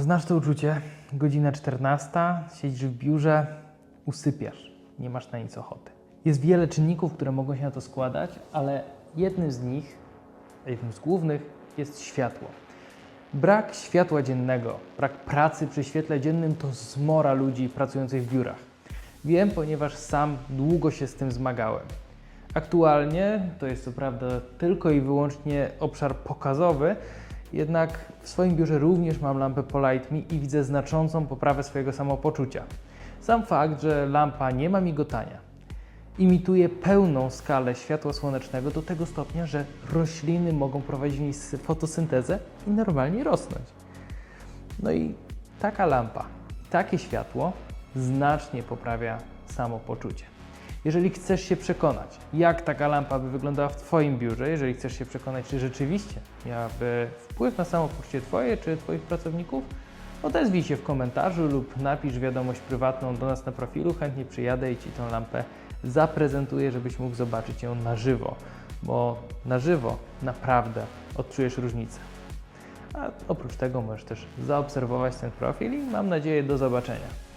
Znasz to uczucie? Godzina 14, siedzisz w biurze, usypiasz, nie masz na nic ochoty. Jest wiele czynników, które mogą się na to składać, ale jednym z nich, jednym z głównych jest światło. Brak światła dziennego, brak pracy przy świetle dziennym to zmora ludzi pracujących w biurach. Wiem, ponieważ sam długo się z tym zmagałem. Aktualnie to jest co prawda tylko i wyłącznie obszar pokazowy, jednak w swoim biurze również mam lampę Polite Me i widzę znaczącą poprawę swojego samopoczucia. Sam fakt, że lampa nie ma migotania, imituje pełną skalę światła słonecznego do tego stopnia, że rośliny mogą prowadzić w niej sy- fotosyntezę i normalnie rosnąć. No i taka lampa, takie światło znacznie poprawia samopoczucie. Jeżeli chcesz się przekonać, jak taka lampa by wyglądała w Twoim biurze, jeżeli chcesz się przekonać, czy rzeczywiście miałaby wpływ na samopoczucie Twoje czy Twoich pracowników, odezwij się w komentarzu lub napisz wiadomość prywatną do nas na profilu. Chętnie przyjadę i Ci tą lampę zaprezentuję, żebyś mógł zobaczyć ją na żywo, bo na żywo naprawdę odczujesz różnicę. A oprócz tego możesz też zaobserwować ten profil i mam nadzieję do zobaczenia.